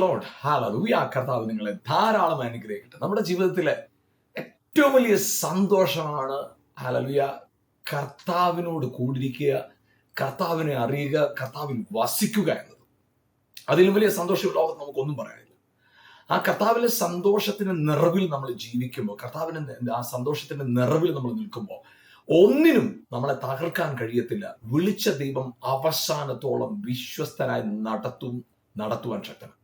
Load ഹാലൂയ കർത്താവ് നിങ്ങളെ ധാരാളം അനുഗ്രഹിക്കട്ടെ. നമ്മുടെ ജീവിതത്തിലെ ഏറ്റവും വലിയ സന്തോഷമാണ് ഹാലലുയ കർത്താവിനോട് കൂടിയിരിക്കുക കർത്താവിനെ അറിയുക കർത്താവിൽ വസിക്കുക എന്നത്. അതിലും വലിയ സന്തോഷം ലോകത്ത് നമുക്കൊന്നും പറയാനില്ല. ആ കർത്താവിലെ സന്തോഷത്തിന്റെ നിറവിൽ നമ്മൾ ജീവിക്കുമ്പോൾ കർത്താവിന്റെ ആ സന്തോഷത്തിന്റെ നിറവിൽ നമ്മൾ നിൽക്കുമ്പോൾ ഒന്നിനും നമ്മളെ തകർക്കാൻ കഴിയത്തില്ല. വിളിച്ച ദൈവം അവസാനത്തോളം വിശ്വസ്തനായി നടത്തും നടത്തുവാൻ ശക്തനാണ്.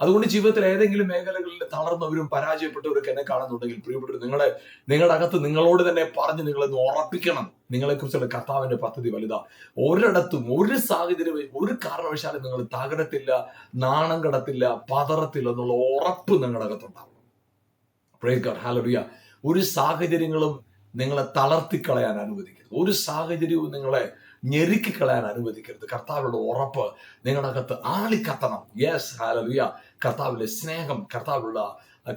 അതുകൊണ്ട് ജീവിതത്തിൽ ഏതെങ്കിലും മേഖലകളിൽ തളർന്നവരും പരാജയപ്പെട്ടവരൊക്കെ എന്നെ കാണുന്നുണ്ടെങ്കിൽ പ്രിയപ്പെട്ടവർ നിങ്ങളെ നിങ്ങളുടെ അകത്ത് നിങ്ങളോട് തന്നെ പറഞ്ഞ് നിങ്ങളൊന്ന് ഉറപ്പിക്കണം. നിങ്ങളെക്കുറിച്ചുള്ള കർത്താവിന്റെ പദ്ധതി വലുതാ. ഒരിടത്തും ഒരു സാഹചര്യം ഒരു കാരണവശാലും നിങ്ങൾ തകരത്തില്ല നാണം കടത്തില്ല പതറത്തില്ല എന്നുള്ള ഉറപ്പ് നിങ്ങളുടെ അകത്തുണ്ടാവണം. ഹാലറിയ ഒരു സാഹചര്യങ്ങളും നിങ്ങളെ തളർത്തിക്കളയാൻ അനുവദിക്കരുത്. ഒരു സാഹചര്യവും നിങ്ങളെ ഞെരുക്കിക്കളയാൻ അനുവദിക്കരുത്. കർത്താവിനുള്ള ഉറപ്പ് നിങ്ങളുടെ അകത്ത് ആളിക്കത്തണം. യെസ് ഹാലലുയ കർത്താവിലെ സ്നേഹം കർത്താവുള്ള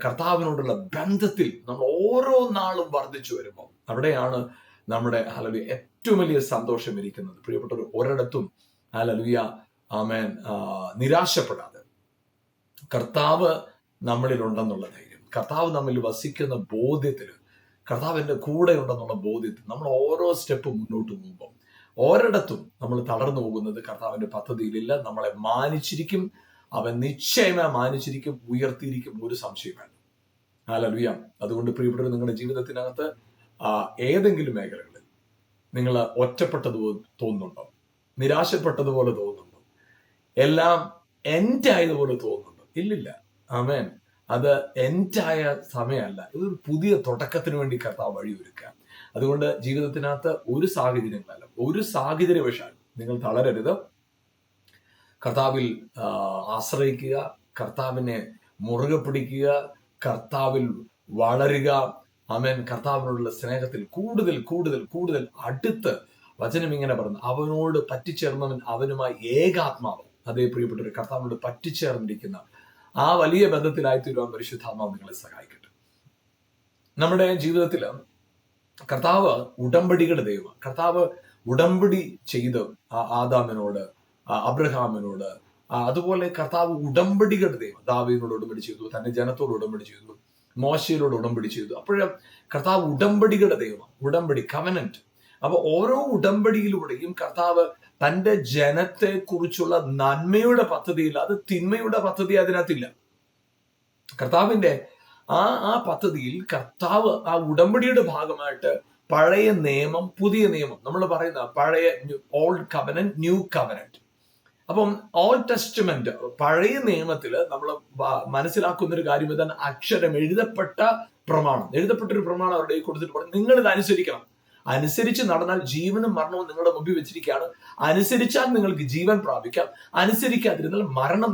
കർത്താവിനോടുള്ള ബന്ധത്തിൽ നമ്മൾ ഓരോ നാളും വർദ്ധിച്ചു വരുമ്പോൾ അവിടെയാണ് നമ്മുടെ ഹാലലുയ ഏറ്റവും വലിയ സന്തോഷം ഇരിക്കുന്നത്. പ്രിയപ്പെട്ടവർ ഒരിടത്തും ഹാലലുയ ആമേൻ നിരാശപ്പെടാതെ. കർത്താവ് നമ്മളിൽ ഉണ്ടെന്നുള്ള ധൈര്യം. കർത്താവ് നമ്മിൽ വസിക്കുന്ന ബോധ്യത്തിൽ കർത്താവിന്റെ കൂടെ ഉണ്ടെന്നുള്ള ബോധ്യത്തിൽ നമ്മൾ ഓരോ സ്റ്റെപ്പ് മുന്നോട്ട് പോകുമ്പോൾ ഒരിടത്തും നമ്മൾ തളർന്നു പോകുന്നത് കർത്താവിന്റെ പദ്ധതിയിലില്ല. നമ്മളെ മാനിച്ചിരിക്കും. അവൻ നിശ്ചയമായി മാനിച്ചിരിക്കും ഉയർത്തിയിരിക്കും. ഒരു സംശയം വേണ്ട. ഹാലലുയ അതുകൊണ്ട് പ്രിയപ്പെട്ടവർ നിങ്ങളുടെ ജീവിതത്തിനകത്ത് ഏതെങ്കിലും മേഖലകളിൽ നിങ്ങൾ ഒറ്റപ്പെട്ടത് തോന്നുന്നുണ്ടോ? നിരാശപ്പെട്ടതുപോലെ തോന്നുന്നുണ്ടോ? എല്ലാം എൻഡ് ആയതുപോലെ തോന്നുന്നുണ്ടോ? ഇല്ലില്ല. ആമേൻ അത് എൻഡായ സമയമല്ല. ഇതൊരു പുതിയ തുടക്കത്തിന് വേണ്ടി കർത്താവ് വഴിയൊരുക്കുക. അതുകൊണ്ട് ജീവിതത്തിനകത്ത് ഒരു സാഹചര്യങ്ങളല്ല ഒരു സാഹചര്യവശാൽ നിങ്ങൾ തളരരുത്. കർത്താവിൽ ആശ്രയിക്കുക കർത്താവിനെ മുറുകെ പിടിക്കുക കർത്താവിൽ വളരുക. അവൻ കർത്താവിനോടുള്ള സ്നേഹത്തിൽ കൂടുതൽ കൂടുതൽ കൂടുതൽ അടുത്ത് വചനം ഇങ്ങനെ പറഞ്ഞു അവനോട് പറ്റിച്ചേർന്നവൻ അവനുമായി ഏകാത്മാവ്. അതേ പ്രിയപ്പെട്ട കർത്താവിനോട് പറ്റിച്ചേർന്നിരിക്കുന്ന ആ വലിയ ബന്ധത്തിലായി തീരുവാൻ പരിശുദ്ധാത്മാവ് നിങ്ങളെ സഹായിക്കട്ടെ. നമ്മുടെ ജീവിതത്തിൽ കർത്താവ് ഉടമ്പടികളുടെ ദൈവം. കർത്താവ് ഉടമ്പടി ചെയ്ത് ആദാമിനോട് അബ്രഹാമിനോട്. അതുപോലെ കർത്താവ് ഉടമ്പടികളുടെ ദൈവം. ദാവീനോട് ഉടമ്പടി ചെയ്തു തന്റെ ജനത്തോട് ഉടമ്പടി ചെയ്തു മോശയിലോട് ഉടമ്പടി ചെയ്തു. അപ്പോഴും കർത്താവ് ഉടമ്പടികളുടെ ദൈവം ഉടമ്പടി കവനന്റ് അപ്പൊ ഓരോ ഉടമ്പടിയിലൂടെയും കർത്താവ് തന്റെ ജനത്തെ കുറിച്ചുള്ള നന്മയുടെ പദ്ധതിയിൽ അത് തിന്മയുടെ പദ്ധതി അതിനകത്തില്ല. കർത്താവിന്റെ ആ ആ പദ്ധതിയിൽ കർത്താവ് ആ ഉടമ്പടിയുടെ ഭാഗമായിട്ട് പഴയ നിയമം പുതിയ നിയമം. നമ്മൾ പറയുന്ന പഴയ ഓൾഡ് കവനന്റ് ന്യൂ കവനന്റ് അപ്പം ഓൾ ടെസ്റ്റ്മെന്റ് പഴയ നിയമത്തിൽ നമ്മൾ മനസ്സിലാക്കുന്ന ഒരു കാര്യം ഇതാണ് അക്ഷരം എഴുതപ്പെട്ട പ്രമാണം. എഴുതപ്പെട്ട ഒരു പ്രമാണം അവരുടെ കൊടുത്തിട്ട് നിങ്ങൾ ഇത് അനുസരിക്കണം. അനുസരിച്ച് നടന്നാൽ ജീവനും മരണവും നിങ്ങളുടെ മുമ്പിൽ വെച്ചിരിക്കുകയാണ്. അനുസരിച്ചാൽ നിങ്ങൾക്ക് ജീവൻ പ്രാപിക്കാം. അനുസരിക്കാതിരുന്നാൽ മരണം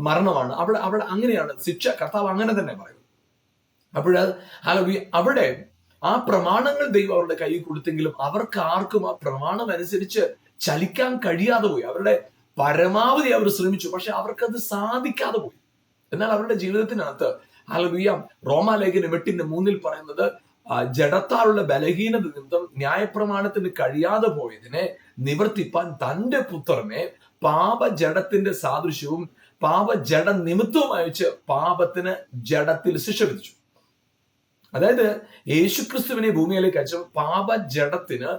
മരണമാണ്. അവിടെ അവിടെ അങ്ങനെയാണ് ശിക്ഷ കർത്താവ് അങ്ങനെ തന്നെ പറയും അപ്പോൾ അവിടെ ആ പ്രമാണങ്ങൾ ദൈവം അവരുടെ കയ്യിൽ കൊടുത്തെങ്കിലും അവർക്ക് ആർക്കും ആ പ്രമാണം അനുസരിച്ച് ചലിക്കാൻ കഴിയാതെ പോയി. അവരുടെ പരമാവധി അവർ ശ്രമിച്ചു. പക്ഷെ അവർക്കത് സാധിക്കാതെ പോയി. എന്നാൽ അവരുടെ ജീവിതത്തിനകത്ത് ഹലവിയ റോമാലേഖനം എട്ടിന്റെ മൂന്നിൽ പറയുന്നത് ജഡത്താലുള്ള ബലഹീനത നിമിത്തം ന്യായപ്രമാണത്തിന് കഴിയാതെ പോയതിനെ നിവർത്തിപ്പാൻ തന്റെ പുത്രനെ പാപജടത്തിന്റെ സാദൃശ്യവും പാപജട നിമിത്തവും അയച്ച് പാപത്തിന് ജഡത്തിൽ ശിക്ഷ വിധിച്ചു അതായത് യേശുക്രിസ്തുവിനെ ഭൂമിയിലേക്ക് അയച്ച പാപജഡത്തിന്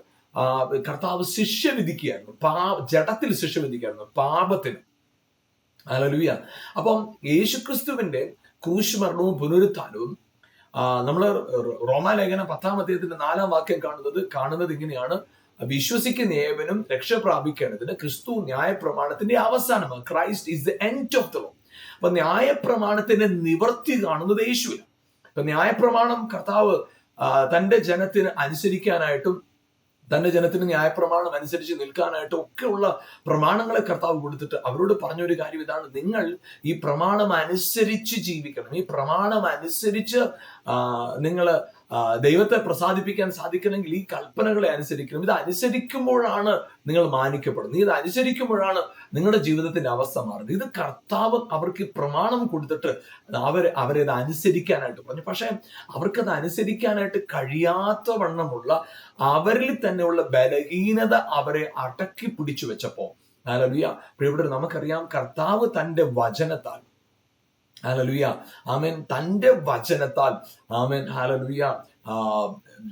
കർത്താവ് ശിക്ഷ വിധിക്കുകയായിരുന്നു. പാ ജഡത്തിൽ ശിക്ഷ വിധിക്കുകയായിരുന്നു. പാപത്തിന്. അലലുയ അപ്പം യേശുക്രിസ്തുവിന്റെ ക്രൂശ് മരണവും പുനരുത്ഥാനവും നമ്മൾ റോമാലേഖന പത്താം അദ്ദേഹത്തിന്റെ നാലാം വാക്യം കാണുന്നത് കാണുന്നത് ഇങ്ങനെയാണ്. വിശ്വസിക്കുന്ന ഏവനും രക്ഷ പ്രാപിക്കേണ്ടതിന് ക്രിസ്തു ന്യായപ്രമാണത്തിന്റെ അവസാനമാണ്. Christ is the end of the law അപ്പൊ ന്യായപ്രമാണത്തിന്റെ നിവർത്തി കാണുന്നത് യേശുവിന് അപ്പൊ ന്യായപ്രമാണം കർത്താവ് തന്റെ ജനത്തിന് അനുസരിക്കാനായിട്ടും തന്റെ ജനത്തിന് ന്യായപ്രമാണം അനുസരിച്ച് നിൽക്കാനായിട്ട് ഒക്കെയുള്ള പ്രമാണങ്ങളെ കർത്താവ് കൊടുത്തിട്ട് അവരോട് പറഞ്ഞൊരു കാര്യം ഇതാണ്. നിങ്ങൾ ഈ പ്രമാണം അനുസരിച്ച് ജീവിക്കണം. ഈ പ്രമാണം അനുസരിച്ച് നിങ്ങൾ ദൈവത്തെ പ്രസാദിപ്പിക്കാൻ സാധിക്കണമെങ്കിൽ ഈ കൽപ്പനകളെ അനുസരിക്കണം. ഇത് അനുസരിക്കുമ്പോഴാണ് നിങ്ങൾ മാനിക്കപ്പെടുന്നത്. ഇത് അനുസരിക്കുമ്പോഴാണ് നിങ്ങളുടെ ജീവിതത്തിന്റെ അവസ്ഥ മാറുന്നത്. ഇത് കർത്താവ് അവർക്ക് പ്രമാണം കൊടുത്തിട്ട് അവർ അവരെ ഇത് അനുസരിക്കാനായിട്ട് പറഞ്ഞു. പക്ഷെ അവർക്കത് അനുസരിക്കാനായിട്ട് കഴിയാത്ത വണ്ണമുള്ള അവരിൽ തന്നെയുള്ള ബലഹീനത അവരെ അടക്കി പിടിച്ചു വെച്ചപ്പോ ഹാലലുയ പ്രിയപ്പെട്ടവർ നമുക്കറിയാം കർത്താവ് തന്റെ വചനത്താൽ ഹാലലുയ ആമേൻ. തന്റെ വചനത്താൽ ആമേൻ ഹാലലുയ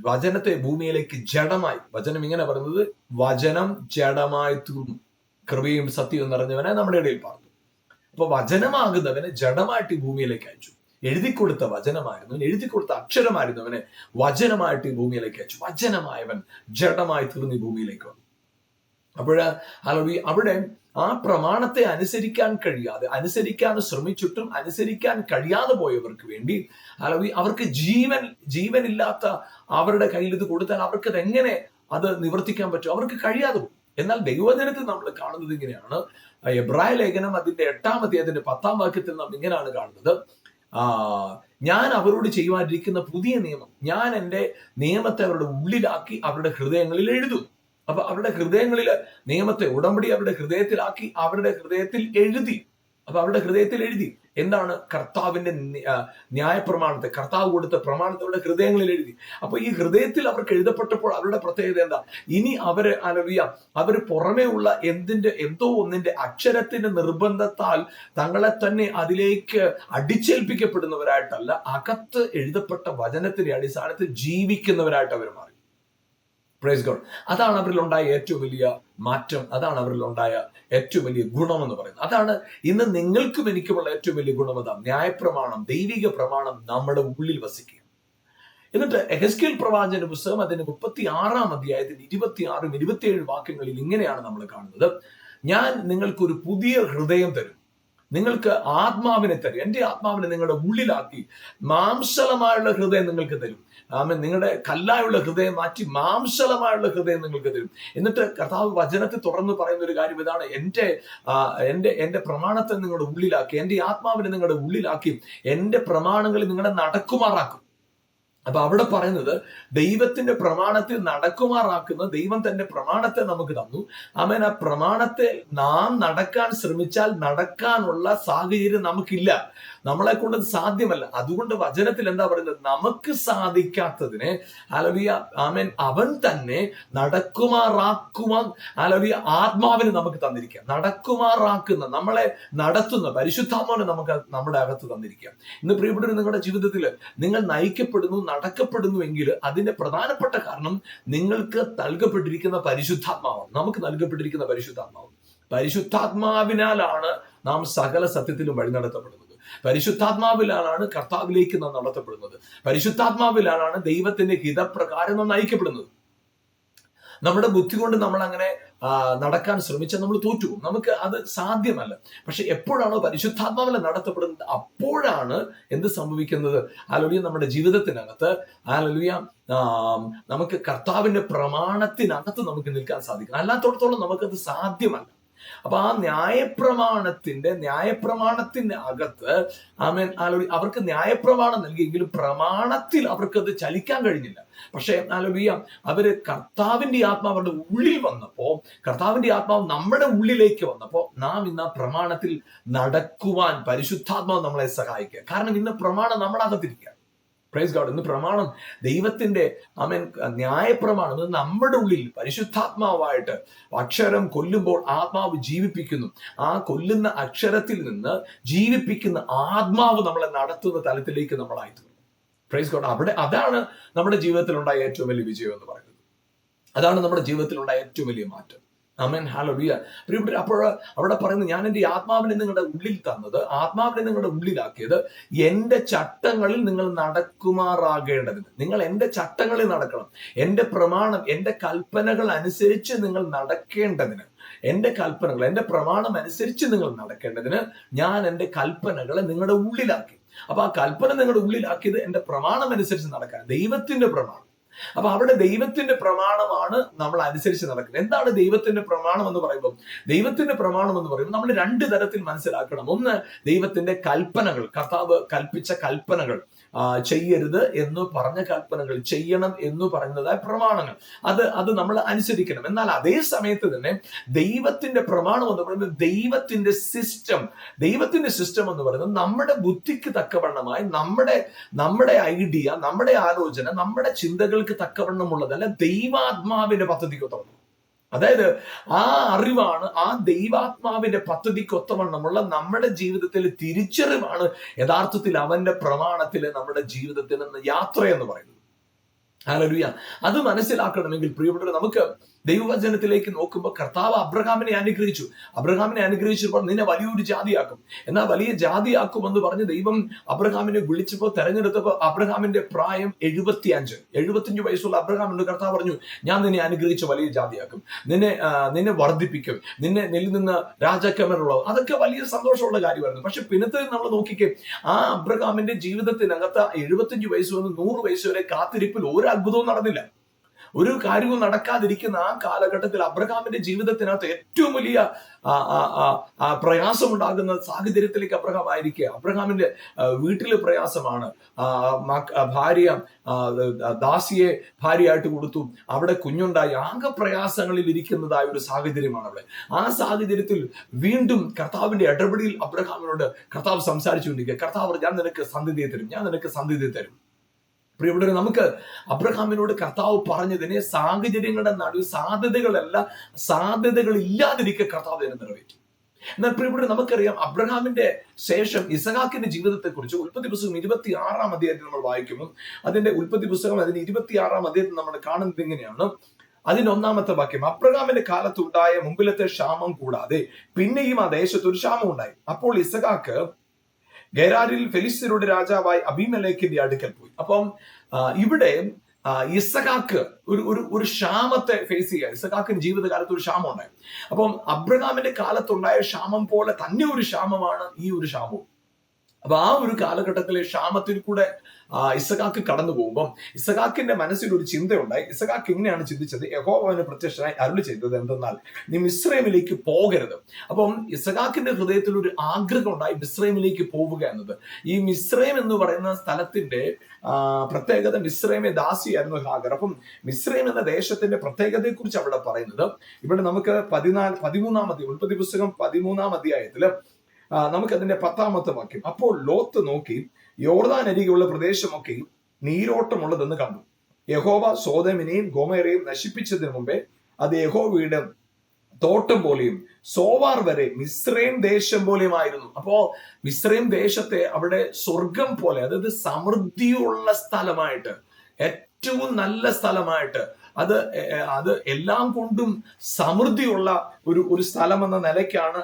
വചനത്തെ ഭൂമിയിലേക്ക് ജഡമായി വചനം ഇങ്ങനെ പറയുന്നത് വചനം ജഡമായി തീർന്നു. കൃപയും സത്യവും നിറഞ്ഞവനെ നമ്മുടെ ഇടയിൽ പറഞ്ഞു അപ്പൊ വചനമാകുന്നവനെ ജഡമായിട്ട് ഭൂമിയിലേക്ക് അയച്ചു. എഴുതി കൊടുത്ത വചനമായിരുന്നു എഴുതി കൊടുത്ത അക്ഷരമായിരുന്നു അവനെ വചനമായിട്ട് ഈ ഭൂമിയിലേക്ക് അയച്ചു. വചനമായവൻ ജഡമായി തീർന്ന് ഈ ഭൂമിയിലേക്ക് വന്നു. അപ്പോഴ് അവിടെ ആ പ്രമാണത്തെ അനുസരിക്കാൻ കഴിയാതെ അനുസരിക്കാൻ ശ്രമിച്ചിട്ടും അനുസരിക്കാൻ കഴിയാതെ പോയവർക്ക് വേണ്ടി അവർക്ക് ജീവൻ ജീവനില്ലാത്ത അവരുടെ കയ്യിൽ ഇത് കൊടുത്താൽ അവർക്ക് അത് എങ്ങനെ അത് നിവർത്തിക്കാൻ പറ്റും? അവർക്ക് കഴിയാതെ പോകും. എന്നാൽ ദൈവജനത്തിൽ നമ്മൾ കാണുന്നത് ഇങ്ങനെയാണ്. എബ്രായ ലേഖനം അതിന്റെ എട്ടാം അധ്യായത്തിന്റെ പത്താം വാക്യത്തിൽ നാം ഇങ്ങനെയാണ് കാണുന്നത്. ആ ഞാൻ അവരോട് ചെയ്യുവാനിരിക്കുന്ന പുതിയ നിയമം ഞാൻ എന്റെ നിയമത്തെ അവരുടെ ഉള്ളിലാക്കി അവരുടെ ഹൃദയങ്ങളിൽ എഴുതും. അപ്പൊ അവരുടെ ഹൃദയങ്ങളിൽ നിയമത്തെ ഉടമ്പടി അവരുടെ ഹൃദയത്തിലാക്കി അവരുടെ ഹൃദയത്തിൽ എഴുതി. അപ്പൊ അവരുടെ ഹൃദയത്തിൽ എഴുതി. എന്താണ് കർത്താവിന്റെ ന്യായ പ്രമാണത്തെ ന്യായപ്രമാണത്തെ? കർത്താവ് കൊടുത്ത പ്രമാണത്തെ അവരുടെ ഹൃദയങ്ങളിൽ എഴുതി. അപ്പൊ ഈ ഹൃദയത്തിൽ അവർക്ക് എഴുതപ്പെട്ടപ്പോൾ അവരുടെ പ്രത്യേകത എന്താ? ഇനി അവരെ അലറിയ അവർ പുറമേ ഉള്ള എന്തിന്റെ എന്തോ ഒന്നിന്റെ അക്ഷരത്തിന്റെ നിർബന്ധത്താൽ തങ്ങളെ തന്നെ അതിലേക്ക് അടിച്ചേൽപ്പിക്കപ്പെടുന്നവരായിട്ടല്ല അകത്ത് എഴുതപ്പെട്ട വചനത്തിന്റെ അടിസ്ഥാനത്തിൽ ജീവിക്കുന്നവരായിട്ട് അവർ മാറി. പ്രൈസ് ഗോഡ് അതാണ് അവരിലുണ്ടായ ഏറ്റവും വലിയ മാറ്റം. അതാണ് അവരിലുണ്ടായ ഏറ്റവും വലിയ ഗുണം എന്ന് പറയുന്നത്. അതാണ് ഇന്ന് നിങ്ങൾക്കും എനിക്കുമുള്ള ഏറ്റവും വലിയ ഗുണം അതാണ്. ന്യായപ്രമാണം ദൈവിക പ്രമാണം നമ്മുടെ ഉള്ളിൽ വസിക്കുക. എന്നിട്ട് എഹസ്കേൽ പ്രവാചന പുസ്തകം അതിന്റെ മുപ്പത്തി ആറാം അധ്യായത്തിൽ ഇരുപത്തിയാറും ഇരുപത്തിയേഴ് വാക്യങ്ങളിൽ ഇങ്ങനെയാണ് നമ്മൾ കാണുന്നത്. ഞാൻ നിങ്ങൾക്കൊരു പുതിയ ഹൃദയം തരും. നിങ്ങൾക്ക് ആത്മാവിനെ തരും. എന്റെ ആത്മാവിനെ നിങ്ങളുടെ ഉള്ളിലാക്കി മാംസലമായുള്ള ഹൃദയം നിങ്ങൾക്ക് തരും. ആമേ നിങ്ങളുടെ കല്ലായുള്ള ഹൃദയം മാറ്റി മാംസലമായുള്ള ഹൃദയം നിങ്ങൾക്ക് തരും. എന്നിട്ട് കർത്താവ് വചനത്തെ തുറന്ന് പറയുന്ന ഒരു കാര്യം ഇതാണ്. എന്റെ എന്റെ എന്റെ പ്രമാണത്തെ നിങ്ങളുടെ ഉള്ളിലാക്കി എന്റെ ആത്മാവിനെ നിങ്ങളുടെ ഉള്ളിലാക്കി എന്റെ പ്രമാണങ്ങളിൽ നിങ്ങളെ നടക്കുമാറാക്കും. അപ്പൊ അവിടെ പറയുന്നത് ദൈവത്തിന്റെ പ്രമാണത്തിൽ നടക്കുമാറാക്കുന്ന ദൈവം തന്റെ പ്രമാണത്തെ നമുക്ക് തന്നു. അവൻ ആ പ്രമാണത്തെ നാം നടക്കാൻ ശ്രമിച്ചാൽ നടക്കാനുള്ള സാഹചര്യം നമുക്കില്ല. നമ്മളെ കൊണ്ട് സാധ്യമല്ല. അതുകൊണ്ട് വചനത്തിൽ എന്താ പറയുന്നത്? നമുക്ക് സാധിക്കാത്തതിനെ അലവിയ ആമൻ അവൻ തന്നെ നടക്കുമാറാക്കുവാൻ അലവിയ ആത്മാവിന് നമുക്ക് തന്നിരിക്കുക. നടക്കുമാറാക്കുന്ന നമ്മളെ നടത്തുന്ന പരിശുദ്ധാത്മാവിനെ നമുക്ക് നമ്മുടെ അകത്ത് തന്നിരിക്കുക. ഇന്ന് പ്രിയപ്പെട്ടവർ നിങ്ങളുടെ ജീവിതത്തിൽ നിങ്ങൾ നയിക്കപ്പെടുന്നു നടക്കപ്പെടുന്നു എങ്കിൽ അതിന്റെ പ്രധാനപ്പെട്ട കാരണം നിങ്ങൾക്ക് നൽകപ്പെട്ടിരിക്കുന്ന പരിശുദ്ധാത്മാവാണ്. നമുക്ക് നൽകപ്പെട്ടിരിക്കുന്ന പരിശുദ്ധാത്മാവ് പരിശുദ്ധാത്മാവിനാലാണ് നാം സകല സത്യത്തിലും വഴി നടത്തപ്പെടുന്നത് പരിശുദ്ധാത്മാവിലാണ് കർത്താവിലേക്ക് നാം നടത്തപ്പെടുന്നത്. പരിശുദ്ധാത്മാവിലാണ് ദൈവത്തിന്റെ ഹിതപ്രകാരം നാം നയിക്കപ്പെടുന്നത്. നമ്മുടെ ബുദ്ധി കൊണ്ട് നമ്മൾ അങ്ങനെ നടക്കാൻ ശ്രമിച്ചാൽ നമ്മൾ തോറ്റു നമുക്ക് അത് സാധ്യമല്ല. പക്ഷെ എപ്പോഴാണോ പരിശുദ്ധാത്മാവിൽ നടത്തപ്പെടുന്നത് അപ്പോഴാണ് എന്ത് സംഭവിക്കുന്നത്? ആലോലിയ നമ്മുടെ ജീവിതത്തിനകത്ത് ആലോലിയ നമുക്ക് കർത്താവിന്റെ പ്രമാണത്തിനകത്ത് നമുക്ക് നിൽക്കാൻ സാധിക്കും അല്ലാത്തടത്തോളം നമുക്കത് സാധ്യമല്ല. അപ്പൊ ആ ന്യായപ്രമാണത്തിന്റെ ന്യായപ്രമാണത്തിന്റെ അകത്ത് ആമേൻ ആലോചി അവർക്ക് ന്യായപ്രമാണം നൽകിയെങ്കിലും പ്രമാണത്തിൽ അവർക്കത് ചലിക്കാൻ കഴിഞ്ഞില്ല. പക്ഷേ ആലോചിയ അവർ കർത്താവിന്റെ ആത്മാവ് അവരുടെ ഉള്ളിൽ വന്നപ്പോ കർത്താവിന്റെ ആത്മാവ് നമ്മുടെ ഉള്ളിലേക്ക് വന്നപ്പോ നാം ഇന്ന് ആ പ്രമാണത്തിൽ നടക്കുവാൻ പരിശുദ്ധാത്മാവ് നമ്മളെ സഹായിക്കുക. കാരണം ഇന്ന് പ്രമാണം നമ്മുടെ അകത്തിരിക്കുക പ്രൈസ് ഗാഡ് ഇന്ന് പ്രമാണം. ദൈവത്തിന്റെ ആമേൻ ന്യായപ്രമാണം. ഇത് നമ്മുടെ ഉള്ളിൽ പരിശുദ്ധാത്മാവായിട്ട് അക്ഷരം കൊല്ലുമ്പോൾ ആത്മാവ് ജീവിപ്പിക്കുന്നു. ആ കൊല്ലുന്ന അക്ഷരത്തിൽ നിന്ന് ജീവിപ്പിക്കുന്ന ആത്മാവ് നമ്മളെ നടത്തുന്ന തലത്തിലേക്ക് നമ്മളായി തീർന്നു പ്രൈസ് ഗോഡ് അവിടെ അതാണ് നമ്മുടെ ജീവിതത്തിലുണ്ടായ ഏറ്റവും വലിയ വിജയം എന്ന് പറയുന്നത്. അതാണ് നമ്മുടെ ജീവിതത്തിലുണ്ടായ ഏറ്റവും വലിയ മാറ്റം. അമേൻ ഹാലോഡിയ പ്രിയപ്പെട്ട അപ്പോൾ അവിടെ പറയുന്നത് ഞാൻ എന്റെ ആത്മാവിനെ നിങ്ങളുടെ ഉള്ളിൽ തന്നത് ആത്മാവിനെ നിങ്ങളുടെ ഉള്ളിലാക്കിയത് എന്റെ ചട്ടങ്ങളിൽ നിങ്ങൾ നടക്കുമാറാകേണ്ടതിന്. നിങ്ങൾ എന്റെ ചട്ടങ്ങളിൽ നടക്കണം. എന്റെ പ്രമാണം എന്റെ കൽപ്പനകൾ അനുസരിച്ച് നിങ്ങൾ നടക്കേണ്ടതിന്. എന്റെ കൽപ്പനകൾ എന്റെ പ്രമാണം അനുസരിച്ച് നിങ്ങൾ നടക്കേണ്ടതിന് ഞാൻ എന്റെ കൽപ്പനകളെ നിങ്ങളുടെ ഉള്ളിലാക്കി. അപ്പൊ ആ കൽപ്പന നിങ്ങളുടെ ഉള്ളിലാക്കിയത് എന്റെ പ്രമാണം അനുസരിച്ച് നടക്കാൻ ദൈവത്തിന്റെ പ്രമാണം. അപ്പൊ അവിടെ ദൈവത്തിന്റെ പ്രമാണമാണ് നമ്മൾ അനുസരിച്ച് നടക്കുന്നത്. എന്താണ് ദൈവത്തിന്റെ പ്രമാണം എന്ന് പറയുമ്പോൾ ദൈവത്തിന്റെ പ്രമാണം എന്ന് പറയുമ്പോൾ നമ്മൾ രണ്ട് തരത്തിൽ മനസ്സിലാക്കണം. ഒന്ന് ദൈവത്തിന്റെ കൽപ്പനകൾ കർത്താവ് കൽപ്പിച്ച കൽപ്പനകൾ. ചെയ്യരുത് എന്ന് പറഞ്ഞ കൽപ്പനകൾ ചെയ്യണം എന്ന് പറയുന്നതായ പ്രമാണങ്ങൾ. അത് അത് നമ്മൾ അനുസരിക്കണം. എന്നാൽ അതേ സമയത്ത് തന്നെ ദൈവത്തിന്റെ പ്രമാണം എന്ന് പറയുന്നത് ദൈവത്തിന്റെ സിസ്റ്റം ദൈവത്തിന്റെ സിസ്റ്റം എന്ന് പറയുന്നത് നമ്മുടെ ബുദ്ധിക്ക് തക്കവണ്ണമായി നമ്മുടെ നമ്മുടെ ഐഡിയ നമ്മുടെ ആലോചന നമ്മുടെ ചിന്തകൾക്ക് തക്കവണ്ണമുള്ളതല്ല ദൈവാത്മാവിന്റെ പദ്ധതിക്ക് തുറന്നു അതായത് ആ അറിവാണ് ആ ദൈവാത്മാവിന്റെ പദ്ധതിക്കൊത്തവണ്ണമുള്ള നമ്മുടെ ജീവിതത്തിൽ തിരിച്ചറിവാണ് യഥാർത്ഥത്തിൽ അവന്റെ പ്രമാണത്തിൽ നമ്മുടെ ജീവിതത്തിൽ നിന്ന് യാത്ര എന്ന് പറയുന്നത്. ഹാലലുയ അത് മനസ്സിലാക്കണമെങ്കിൽ പ്രിയപ്പെട്ടവർ നമുക്ക് ദൈവവചനത്തിലേക്ക് നോക്കുമ്പോൾ കർത്താവ് അബ്രഹാമിനെ അനുഗ്രഹിച്ചു. അബ്രഹാമിനെ അനുഗ്രഹിച്ചപ്പോൾ നിന്നെ വലിയൊരു ജാതിയാക്കും. എന്നാൽ വലിയ ജാതിയാക്കുമെന്ന് പറഞ്ഞ് ദൈവം അബ്രഹാമിനെ വിളിച്ചപ്പോൾ തെരഞ്ഞെടുത്തപ്പോൾ അബ്രഹാമിന്റെ പ്രായം എഴുപത്തി അഞ്ച് എഴുപത്തിയഞ്ച് വയസ്സുള്ള അബ്രഹാമിനോട് കർത്താവ് പറഞ്ഞു ഞാൻ നിന്നെ അനുഗ്രഹിച്ച് വലിയ ജാതിയാക്കും. നിന്നെ നിന്നെ വർദ്ധിപ്പിക്കും. നിന്നെ നെല്ലിൽ നിന്ന് രാജാക്കന്മാരുള്ളത് അതൊക്കെ വലിയ സന്തോഷമുള്ള കാര്യമായിരുന്നു. പക്ഷെ പിന്നത്തെ നമ്മൾ നോക്കിക്കേ ആ അബ്രഹാമിന്റെ ജീവിതത്തിനകത്ത് എഴുപത്തിയഞ്ച് വയസ്സ് വന്ന് നൂറ് വയസ്സ് വരെ കാത്തിരിപ്പിൽ ഒരു അത്ഭുതവും നടന്നില്ല. ഒരു കാര്യവും നടക്കാതിരിക്കുന്ന ആ കാലഘട്ടത്തിൽ അബ്രഹാമിന്റെ ജീവിതത്തിനകത്ത് ഏറ്റവും വലിയ പ്രയാസമുണ്ടാകുന്ന സാഹചര്യത്തിലേക്ക് അബ്രഹാം ആയിരിക്കുക അബ്രഹാമിന്റെ വീട്ടിൽ പ്രയാസമാണ്. ഭാര്യ ദാസിയെ ഭാര്യയായിട്ട് കൊടുത്തു. അവിടെ കുഞ്ഞുണ്ടായി. ആകെ പ്രയാസങ്ങളിൽ ഇരിക്കുന്നതായ ഒരു സാഹചര്യമാണ് അവിടെ. ആ സാഹചര്യത്തിൽ വീണ്ടും കർത്താവിന്റെ ഇടപെടിയിൽ അബ്രഹാമിനോട് കർത്താവ് സംസാരിച്ചുകൊണ്ടിരിക്കുക കർത്താവ് ഞാൻ നിനക്ക് സന്ധിതിയെ തരും. ഞാൻ നിനക്ക് സന്ധിതിയെ തരും. പ്രിയപ്പെട്ടവരെ നമുക്ക് അബ്രഹാമിനോട് കർത്താവ് പറഞ്ഞതിനെ സാഹചര്യങ്ങളുടെ നടുവ് സാധ്യതകളല്ല സാധ്യതകൾ ഇല്ലാതിരിക്കെ കർത്താവ് തന്നെ നിറവേറ്റി. എന്നാൽ പ്രിയപ്പെട്ടവരെ നമുക്കറിയാം അബ്രഹാമിന്റെ ശേഷം ഇസഹാക്കിന്റെ ജീവിതത്തെ കുറിച്ച് ഉൽപ്പത്തി പുസ്തകം ഇരുപത്തി ആറാം അധ്യായത്തിൽ നമ്മൾ വായിക്കുമ്പോൾ അതിന്റെ ഉൽപ്പത്തി പുസ്തകം അതിന് ഇരുപത്തി ആറാം അധ്യായത്തിൽ നമ്മൾ കാണുന്നത് എങ്ങനെയാണ് അതിന്റെ ഒന്നാമത്തെ വാക്യം അബ്രഹാമിന്റെ കാലത്തുണ്ടായ മുമ്പിലത്തെ ക്ഷാമം കൂടാതെ പിന്നെയും ആ ദേശത്ത് ഒരു ക്ഷാമം ഉണ്ടായി. അപ്പോൾ ഇസഹാക്ക് ഗെരാരിൽ ഫെലിസ്തീനയുടെ രാജാവായി അബീമലേഖിന്റെ അടുക്കൽ പോയി. അപ്പം ഇവിടെ ഇസഹാക്ക് ഒരു ഒരു ഒരു ക്ഷാമത്തെ ഫേസ് ചെയ്യുക ഇസഹാക്കിന് ജീവിതകാലത്ത് ഒരു ക്ഷാമം ഉണ്ടായി. അപ്പം അബ്രഹാമിന്റെ കാലത്തുണ്ടായ ക്ഷാമം പോലെ തന്നെ ഒരു ക്ഷാമമാണ് ഈ ഒരു ക്ഷാമവും. അപ്പൊ ആ ഒരു കാലഘട്ടത്തിലെ ക്ഷാമത്തിൽ കൂടെ ആ, ഇസഹാക്ക് കടന്നു പോകുമ്പോൾ ഇസഖാക്കിന്റെ മനസ്സിൽ ഒരു ചിന്തയുണ്ടായി. ഇസഖാക്ക് ഇങ്ങനെയാണ് ചിന്തിച്ചത്? യഹോവന് പ്രത്യക്ഷനായി അരുളി ചെയ്തത് എന്തെന്നാൽ നീ മിശ്രമിലേക്ക് പോകരുത്. അപ്പം ഇസഖാക്കിന്റെ ഹൃദയത്തിൽ ഒരു ആഗ്രഹം ഉണ്ടായി മിശ്രമിലേക്ക് പോവുക എന്നത്. ഈ മിശ്രയം എന്ന് പറയുന്ന സ്ഥലത്തിന്റെ പ്രത്യേകത മിശ്രൈമെ ദാസിയായിരുന്നു ഹാഗർ. അപ്പം മിശ്രൈം എന്ന ദേശത്തിന്റെ പ്രത്യേകതയെ കുറിച്ച് അവിടെ പറയുന്നത് ഇവിടെ നമുക്ക് പതിനാല് പതിമൂന്നാം അധ്യായം ഉൽപ്പത്തി പുസ്തകം പതിമൂന്നാം അധ്യായത്തിൽ നമുക്കതിന്റെ പത്താമത്തെ വാക്യം. അപ്പോൾ ലോത്ത് നോക്കി യോർദാൻ അരികെയുള്ള പ്രദേശമൊക്കെ നീരോട്ടമുള്ളതെന്ന് കണ്ടു. യഹോവ സോതമിനെയും ഗോമേറയും നശിപ്പിച്ചതിന് മുമ്പേ അത് യഹോവയുടെ തോട്ടം പോലെയും സോവാർ വരെ മിശ്രയും ദേശം പോലെയുമായിരുന്നു. അപ്പോ മിശ്രയും ദേശത്തെ അവിടെ സ്വർഗം പോലെ അതായത് സമൃദ്ധിയുള്ള സ്ഥലമായിട്ട് ഏറ്റവും നല്ല സ്ഥലമായിട്ട് അത് അത് എല്ലാം കൊണ്ടും സമൃദ്ധിയുള്ള ഒരു ഒരു സ്ഥലം എന്ന നിലയ്ക്കാണ്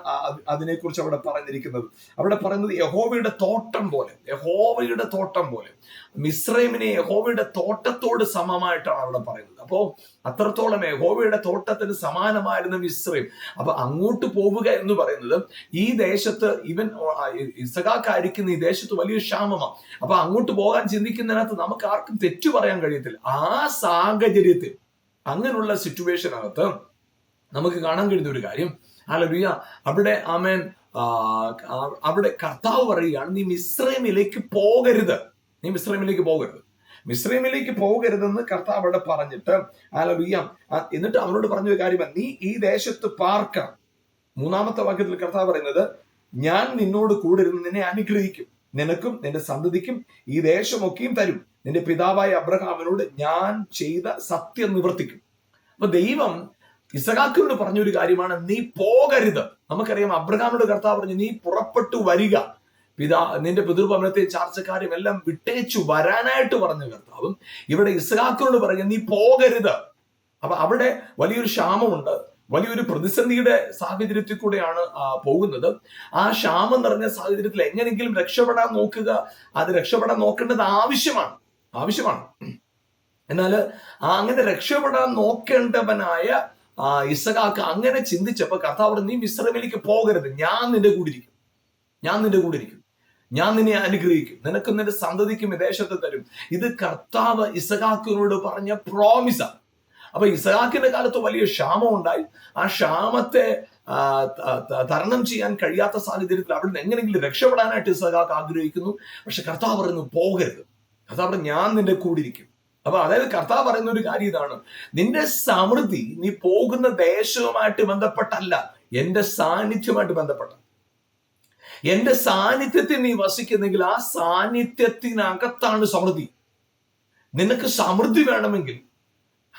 അതിനെ കുറിച്ച് അവിടെ പറഞ്ഞിരിക്കുന്നത്. അവിടെ പറയുന്നത് യഹോവയുടെ തോട്ടം പോലെ യഹോവയുടെ തോട്ടം പോലെ. മിശ്രൈമിനെ യഹോവയുടെ തോട്ടത്തോട് സമമായിട്ടാണ് അവിടെ പറയുന്നത്. അപ്പോ അത്രത്തോളം യഹോവയുടെ തോട്ടത്തിന് സമാനമായിരുന്നു മിശ്രയും അപ്പൊ അങ്ങോട്ട് പോവുക എന്ന് പറയുന്നത് ഈ ദേശത്ത് ഇവൻ ഇസകാക്കായിരിക്കുന്ന ഈ ദേശത്ത് വലിയ ക്ഷാമമാണ് അപ്പൊ അങ്ങോട്ട് പോകാൻ ചിന്തിക്കുന്നതിനകത്ത് നമുക്ക് ആർക്കും തെറ്റു പറയാൻ കഴിയത്തില്ല. ആ സാഹചര്യത്തിൽ അങ്ങനെയുള്ള സിറ്റുവേഷനകത്ത് നമുക്ക് കാണാൻ കഴിയുന്ന ഒരു കാര്യം. ഹല്ലേലൂയ അവിടെ ആമേൻ. അവിടെ കർത്താവ് പറയുകയാണ് നീ മിശ്രമിലേക്ക് പോകരുത്. നീ മിശ്രമിലേക്ക് പോകരുത്. മിശ്രമിലേക്ക് പോകരുതെന്ന് കർത്താവ് അവിടെ പറഞ്ഞിട്ട് ഹല്ലേലൂയ എന്നിട്ട് അവനോട് പറഞ്ഞ ഒരു കാര്യം നീ ഈ ദേശത്ത് പാർക്കാം മൂന്നാമത്തെ വാക്യത്തിൽ കർത്താവ് പറയുന്നത് ഞാൻ നിന്നോട് കൂടെ ഇരുന്ന് നിന്നെ അനുഗ്രഹിക്കും. നിനക്കും നിന്റെ സന്തതിക്കും ഈ ദേശമൊക്കെയും തരും. നിന്റെ പിതാവായ അബ്രഹാമിനോട് ഞാൻ ചെയ്ത സത്യം നിവർത്തിക്കും. അപ്പൊ ദൈവം ഇസഹാക്കിനോട് പറഞ്ഞൊരു കാര്യമാണ് നീ പോകരുത്. നമുക്കറിയാം അബ്രഹാമിനോട് കർത്താവ് പറഞ്ഞു നീ പുറപ്പെട്ടു വരിക. പിതാ നിന്റെ പിതൃഭവനത്തെ ചാർച്ചക്കാരും എല്ലാം വിട്ടേച്ചു വരാനായിട്ട് പറഞ്ഞ കർത്താവും. ഇവിടെ ഇസഹാക്കിനോട് പറഞ്ഞു നീ പോകരുത്. അപ്പൊ അവിടെ വലിയൊരു ക്ഷാമമുണ്ട്. വലിയൊരു പ്രതിസന്ധിയുടെ സാഹചര്യത്തിൽ കൂടെയാണ് പോകുന്നത്. ആ ക്ഷാമം നിറഞ്ഞ സാഹചര്യത്തിൽ എങ്ങനെയെങ്കിലും രക്ഷപ്പെടാൻ നോക്കുക അത് രക്ഷപ്പെടാൻ നോക്കേണ്ടത് ആവശ്യമാണ്. ആവശ്യമാണ്. എന്നാൽ അങ്ങനെ രക്ഷപ്പെടാൻ നോക്കേണ്ടവനായ ആ ഇസഖാക്ക് അങ്ങനെ ചിന്തിച്ചപ്പോ കർത്താവ് നീ മിശ്രമിലേക്ക് പോകരുത്. ഞാൻ നിന്റെ കൂടെ ഇരിക്കും ഞാൻ നിന്റെ കൂടെ ഇരിക്കും ഞാൻ നിന്നെ അനുഗ്രഹിക്കും. നിനക്കും നിന്റെ സന്തതിക്കും വിദേശത്ത് തരും. ഇത് കർത്താവ് ഇസഖാക്കിനോട് പറഞ്ഞ പ്രോമിസാണ് അപ്പൊ ഇസഹാക്കിന്റെ കാലത്ത് വലിയ ക്ഷാമം ഉണ്ടായി. ആ ക്ഷാമത്തെ തരണം ചെയ്യാൻ കഴിയാത്ത സാഹചര്യത്തിൽ അവിടെ നിന്ന് എങ്ങനെയെങ്കിലും രക്ഷപ്പെടാനായിട്ട് ഇസഹാക്ക് ആഗ്രഹിക്കുന്നു. പക്ഷെ കർത്താവ് പറയുന്നു പോകരുത്. കർത്താവ് ഞാൻ നിന്റെ കൂടെ ഇരിക്കും അപ്പൊ അതായത് കർത്താവ് പറയുന്ന ഒരു കാര്യം ഇതാണ്. നിന്റെ സമൃദ്ധി നീ പോകുന്ന ദേശവുമായിട്ട് ബന്ധപ്പെട്ടല്ല. എന്റെ സാന്നിധ്യമായിട്ട് ബന്ധപ്പെട്ട. എന്റെ സാന്നിധ്യത്തിൽ നീ വസിക്കുന്നെങ്കിൽ ആ സാന്നിധ്യത്തിനകത്താണ് സമൃദ്ധി. നിനക്ക് സമൃദ്ധി വേണമെങ്കിൽ.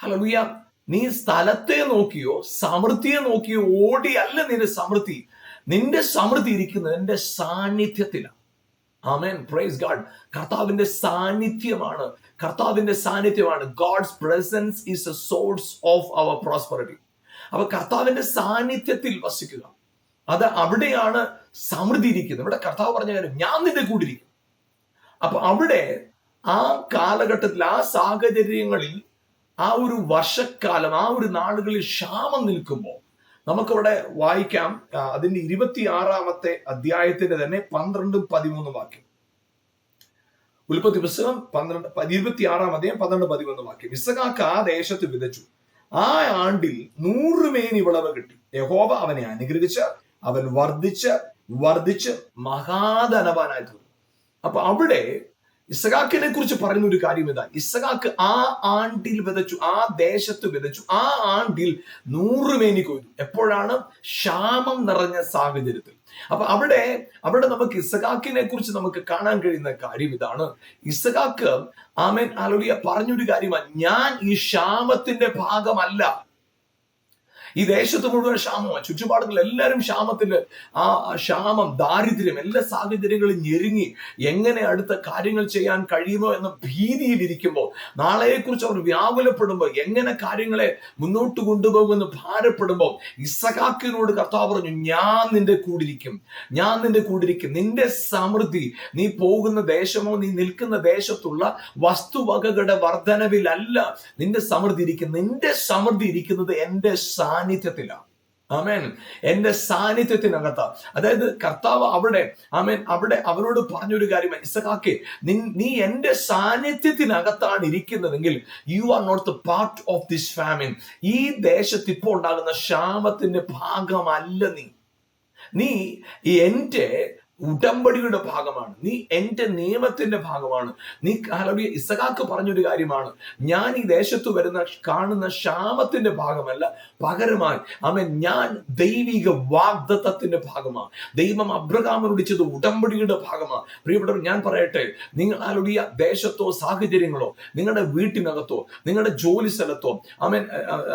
ഹലലുയ നീ സ്ഥലത്തെ നോക്കിയോ സമൃദ്ധിയെ നോക്കിയോ ഓടിയല്ല നിന്റെ സമൃദ്ധി. നിന്റെ സമൃദ്ധി ഇരിക്കുന്നത് എന്റെ സാന്നിധ്യത്തിലാണ്. ആമേൻ. പ്രൈസ് ഗാഡ് കർത്താവിന്റെ സാന്നിധ്യമാണ്. കർത്താവിന്റെ സാന്നിധ്യമാണ്. God's presence is a source of our prosperity അപ്പൊ കർത്താവിന്റെ സാന്നിധ്യത്തിൽ വസിക്കുക. അത് അവിടെയാണ് സമൃദ്ധി ഇരിക്കുന്നത്. ഇവിടെ കർത്താവ് പറഞ്ഞ കാര്യം ഞാൻ നിന്റെ കൂടിയിരിക്കും അപ്പൊ അവിടെ ആ കാലഘട്ടത്തിൽ ആ സാഹചര്യങ്ങളിൽ ആ ഒരു വർഷക്കാലം ആ ഒരു നാളുകളിൽ ക്ഷാമം നിൽക്കുമ്പോൾ നമുക്കവിടെ വായിക്കാം അതിന്റെ അതിന്റെ ഇരുപത്തിയാറാമത്തെ അധ്യായത്തിന്റെ തന്നെ പന്ത്രണ്ടും പതിമൂന്നും വാക്യം. ഉൽപ്പത്തി പുസ്തകം പന്ത്രണ്ട് ഇരുപത്തിയാറാം അധ്യായം പന്ത്രണ്ട് പതിമൂന്ന് വാക്യം. ഇസഖാക്ക് ആ ദേശത്ത് വിതച്ചു. ആ ആണ്ടിൽ നൂറുമേനി വിളവ് കിട്ടി. യഹോബ അവനെ അനുഗ്രഹിച്ച് അവൻ വർദ്ധിച്ച് വർദ്ധിച്ച് മഹാധനവാനായി തീർന്നു. അപ്പൊ അവിടെ ഇസഖാക്കിനെ കുറിച്ച് പറയുന്ന ഒരു കാര്യം ഇതാ. ഇസഹാക്ക് ആ ആണ്ടിൽ വിതച്ചു ആ ദേശത്ത് വിതച്ചു ആ ആണ്ടിൽ നൂറുമേനി കൊയ്തു. എപ്പോഴാണ്? ക്ഷാമം നിറഞ്ഞ സാഹചര്യത്തിൽ. അപ്പൊ അവിടെ അവിടെ നമുക്ക് ഇസഹാക്കിനെ കുറിച്ച് നമുക്ക് കാണാൻ കഴിയുന്ന കാര്യം ഇതാണ്. ഇസഹാക്ക് ആമേൻ ആലോലിയ പറഞ്ഞൊരു കാര്യമാണ്. ഞാൻ ഈ ക്ഷാമത്തിന്റെ ഭാഗമല്ല. ഈ ദേശത്ത് മുഴുവൻ ക്ഷാമമാണ്. ചുറ്റുപാടുകൾ എല്ലാവരും ക്ഷാമത്തിന്റെ ആ ക്ഷാമം ദാരിദ്ര്യം എല്ലാ സാഹചര്യങ്ങളും ഞെരുങ്ങി എങ്ങനെ അടുത്ത കാര്യങ്ങൾ ചെയ്യാൻ കഴിയുമോ എന്ന ഭീതിയിലിരിക്കുമ്പോൾ നാളെയെക്കുറിച്ച് അവർ വ്യാകുലപ്പെടുമ്പോൾ എങ്ങനെ കാര്യങ്ങളെ മുന്നോട്ട് കൊണ്ടുപോകുമെന്ന് ഭാരപ്പെടുമ്പോൾ ഇസഹാക്കിനോട് കർത്താവ് പറഞ്ഞു ഞാൻ നിന്റെ കൂടിരിക്കും. ഞാൻ നിന്റെ കൂടിരിക്കും. നിന്റെ സമൃദ്ധി നീ പോകുന്ന ദേശമോ നീ നിൽക്കുന്ന ദേശത്തുള്ള വസ്തുവകകളുടെ വർധനവിലല്ല നിന്റെ സമൃദ്ധി ഇരിക്കുന്നത്. നിന്റെ സമൃദ്ധി ഇരിക്കുന്നത് എന്റെ സാന്നിധ്യത്തിലാണ്. ആമേൻ. എന്റെ സാന്നിധ്യത്തിനകത്ത്. അതായത് കർത്താവ് അവിടെ ആമേൻ അവിടെ അവരോട് പറഞ്ഞൊരു കാര്യം ഇസഹാക്കി നീ എന്റെ സാന്നിധ്യത്തിനകത്താണ് ഇരിക്കുന്നതെങ്കിൽ you are not the part of this famine ഈ ദേശത്ത് ഇപ്പോൾ ഉണ്ടാകുന്ന ക്ഷാമത്തിന്റെ ഭാഗമല്ല നീ. നീ എന്റെ ഉടമ്പടിയുടെ ഭാഗമാണ്. നീ എന്റെ നിയമത്തിന്റെ ഭാഗമാണ്. നീ കാലവിയ ഇസഹാക്ക് പറഞ്ഞൊരു കാര്യമാണ്. ഞാൻ ഈ ദേശത്ത് വരുന്ന കാണുന്ന ക്ഷാമത്തിന്റെ ഭാഗമല്ല പകരമായി ആമേൻ ഞാൻ ദൈവിക വാഗ്ദത്തത്തിന്റെ ഭാഗമാണ്. ദൈവം അബ്രഹാമിനോട് ഉടിച്ചത് ഉടമ്പടിയുടെ ഭാഗമാണ്. പ്രിയപ്പെട്ടവർ ഞാൻ പറയട്ടെ നിങ്ങൾ ആലുടിയ ദേശത്തോ സാഹചര്യങ്ങളോ നിങ്ങളുടെ വീട്ടിനകത്തോ നിങ്ങളുടെ ജോലി സ്ഥലത്തോ ആമേൻ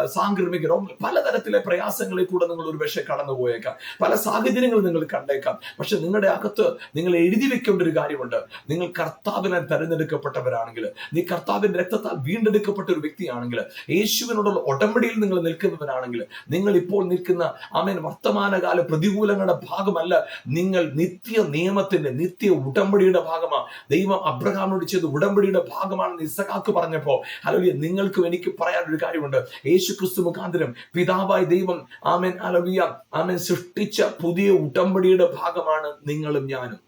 സാംക്രമികരോ പലതരത്തിലെ പ്രയാസങ്ങളിൽ കൂടെ നിങ്ങൾ ഒരു പക്ഷേ കടന്നു പോയേക്കാം പല സാഹചര്യങ്ങൾ നിങ്ങൾ കണ്ടേക്കാം. പക്ഷെ നിങ്ങളുടെ അകത്ത് നിങ്ങൾ എഴുതി വെക്കേണ്ട ഒരു കാര്യമുണ്ട്. നിങ്ങൾ കർത്താവിനെ തെരഞ്ഞെടുക്കപ്പെട്ടവരാണെങ്കിൽ നീ കർത്താവിന്റെ രക്തത്താൽ വീണ്ടെടുക്കപ്പെട്ട ഒരു വ്യക്തിയാണെങ്കിൽ യേശുവിനോടുള്ള ഉടമ്പടിയിൽ നിങ്ങൾ നിൽക്കുന്നവരാണെങ്കിൽ നിങ്ങൾ ഇപ്പോൾ നിൽക്കുന്ന ആമേൻ വർത്തമാനകാല പ്രതികൂലങ്ങളുടെ ഭാഗമല്ല നിങ്ങൾ നിത്യ നിയമത്തിന്റെ നിത്യ ഉടമ്പടിയുടെ ഭാഗമാണ് ദൈവം അബ്രഹാമിനോട് ചെയ്ത ഉടമ്പടിയുടെ ഭാഗമാണെന്ന് ഇസഹാക്ക് പറഞ്ഞപ്പോ അലോലിയ നിങ്ങൾക്കും എനിക്ക് പറയാനൊരു കാര്യമുണ്ട്. യേശു ക്രിസ്തു മുഖാന്തരം പിതാവായ ദൈവം ആമേൻ അലോലിയ ആമേൻ സൃഷ്ടിച്ച പുതിയ ഉടമ്പടിയുടെ ഭാഗമാണ് നിങ്ങളും ഞാനും.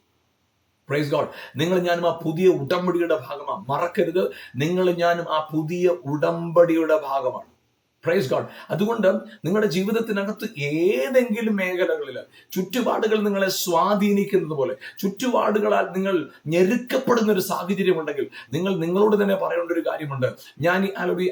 പ്രൈസ് ഗോഡ് നിങ്ങൾ ഞാനും ആ പുതിയ ഉടമ്പടിയുടെ ഭാഗമാണ്. മറക്കരുത്. നിങ്ങൾ ഞാനും ആ പുതിയ ഉടമ്പടിയുടെ ഭാഗമാണ്. പ്രൈസ് ഗോഡ് അതുകൊണ്ട് നിങ്ങളുടെ ജീവിതത്തിനകത്ത് ഏതെങ്കിലും മേഖലകളിൽ ചുറ്റുപാടുകൾ നിങ്ങളെ സ്വാധീനിക്കുന്നത് പോലെ ചുറ്റുപാടുകളാൽ നിങ്ങൾ ഞെരുക്കപ്പെടുന്ന ഒരു സാഹചര്യം ഉണ്ടെങ്കിൽ നിങ്ങൾ നിങ്ങളോട് തന്നെ പറയേണ്ട ഒരു കാര്യമുണ്ട്. ഞാൻ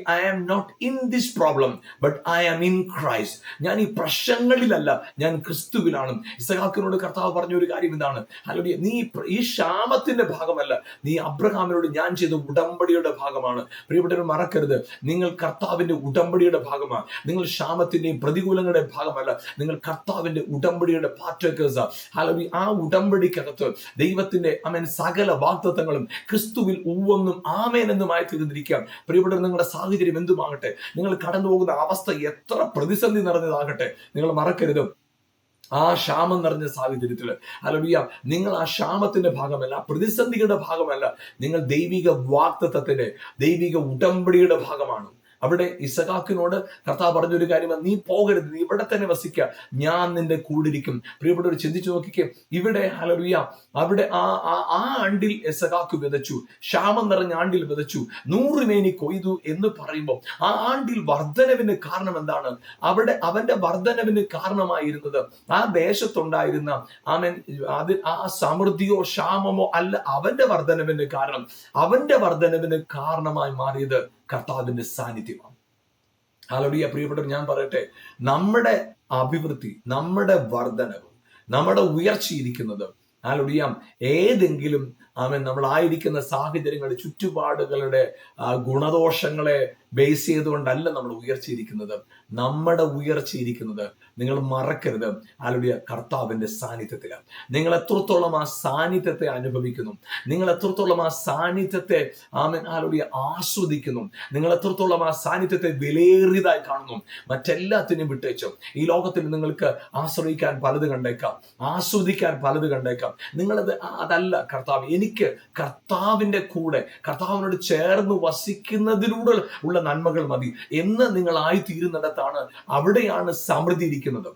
I am not in this problem but I am in Christ ഞാൻ ഈ പ്രശ്നങ്ങളിലല്ല ഞാൻ ക്രിസ്തുവിലാണ്. ഇസഹാക്കിനോട് കർത്താവ് പറഞ്ഞ ഒരു കാര്യം ഇതാണ്. അലോടി നീ ഈ ക്ഷാമത്തിന്റെ ഭാഗമല്ല നീ അബ്രഹാമിനോട് ഞാൻ ചെയ്ത ഉടമ്പടിയുടെ ഭാഗമാണ്. പ്രിയപ്പെട്ടവർ മറക്കരുത്. നിങ്ങൾ കർത്താവിന്റെ ഉടമ്പടിയുടെ ഭാഗമാണ്. നിങ്ങൾ ക്ഷാമത്തിന്റെയും പ്രതികൂലങ്ങളുടെ ഭാഗമല്ല. നിങ്ങൾ കർത്താവിന്റെ ഉടമ്പടിയുടെ പാർട്ടേക്കേഴ്സ് ഹലവി ആ ഉടമ്പടിക്കകത്ത് ദൈവത്തിന്റെ അമേൻ സകല വാഗ്ദത്തങ്ങളും ക്രിസ്തുവിൽ ഉവ്വെന്നും ആമേൻ എന്നുമായി തീർന്നിരിക്കാം പ്രിയപ്പെട്ടവർ നിങ്ങളുടെ സാഹചര്യം എന്തുമാകട്ടെ? നിങ്ങൾ കടന്നു പോകുന്ന അവസ്ഥ എത്ര പ്രതിസന്ധി നിറഞ്ഞതാകട്ടെ? നിങ്ങൾ മറക്കരുത്. ആ ക്ഷാമം നിറഞ്ഞ സാഹചര്യത്തിൽ. അലവിയ നിങ്ങൾ ആ ക്ഷാമത്തിന്റെ ഭാഗമല്ല പ്രതിസന്ധികളുടെ ഭാഗമല്ല. നിങ്ങൾ ദൈവിക വാക്തത്വത്തിന്റെ ദൈവിക ഉടമ്പടിയുടെ ഭാഗമാണ്. അവിടെ ഇസഹാക്കിനോട് കർത്താവ് പറഞ്ഞൊരു കാര്യം നീ പോകരുത് നീ ഇവിടെ തന്നെ വസിക്കുക ഞാൻ നിന്റെ കൂടിരിക്കും പ്രിയപ്പെട്ടവർ ചിന്തിച്ചു നോക്കിക്കേ ഇവിടെ ഹലറിയ അവിടെ ആ ആ ആ ആണ്ടിൽ ഇസഹാക്ക് വിതച്ചു ക്ഷാമം നിറഞ്ഞ ആണ്ടിൽ വിതച്ചു നൂറ് മേനി കൊയ്തു എന്ന് പറയുമ്പോൾ ആ ആണ്ടിൽ വർധനവിന് കാരണം എന്താണ്? അവിടെ അവന്റെ വർധനവിന് കാരണമായിരുന്നത് ആ ദേശത്തുണ്ടായിരുന്ന ആമൻ അത് ആ സമൃദ്ധിയോ ക്ഷാമമോ അല്ല അവന്റെ വർധനവിന് കാരണം അവന്റെ വർധനവിന് കാരണമായി മാറിയത്. കർത്താവിന്റെ സാന്നിധ്യമാണ്. ആലോടിയ പ്രിയപ്പെട്ടവർ ഞാൻ പറയട്ടെ നമ്മുടെ അഭിവൃദ്ധി നമ്മുടെ വർധനവ് നമ്മുടെ ഉയർച്ചയിരിക്കുന്നത് ആലോടിയാം ഏതെങ്കിലും ആമൻ നമ്മളായിരിക്കുന്ന സാഹചര്യങ്ങളുടെ ചുറ്റുപാടുകളുടെ ഗുണദോഷങ്ങളെ ബേസ് ചെയ്തുകൊണ്ടല്ല നമ്മൾ ഉയർച്ചയിരിക്കുന്നത്. നമ്മുടെ ഉയർച്ചയിരിക്കുന്നത് നിങ്ങൾ മറക്കരുത്. ആലുടിയ കർത്താവിന്റെ സാന്നിധ്യത്തിലാണ് നിങ്ങൾ എത്രത്തോളം ആ സാന്നിധ്യത്തെ അനുഭവിക്കുന്നു? നിങ്ങൾ എത്രത്തോളം ആ സാന്നിധ്യത്തെ ആമൻ ആലുടിയ ആസ്വദിക്കുന്നു? നിങ്ങൾ എത്രത്തോളം ആ സാന്നിധ്യത്തെ വിലയേറിയതായി കാണുന്നു? മറ്റെല്ലാത്തിനും വിട്ടേച്ചു ഈ ലോകത്തിൽ നിങ്ങൾക്ക് ആശ്രയിക്കാൻ പലത് കണ്ടേക്കാം. ആസ്വദിക്കാൻ പലത് കണ്ടേക്കാം. നിങ്ങളത് അതല്ല കർത്താവ്. എനിക്ക് കർത്താവിന്റെ കൂടെ കർത്താവിനോട് ചേർന്ന് വസിക്കുന്നതിലൂടെ ഉള്ള നന്മകൾ മതി എന്ന് നിങ്ങൾ ആയിത്തീരുന്നിടത്താണ് അവിടെയാണ് സമൃദ്ധി ഇരിക്കുന്നത്.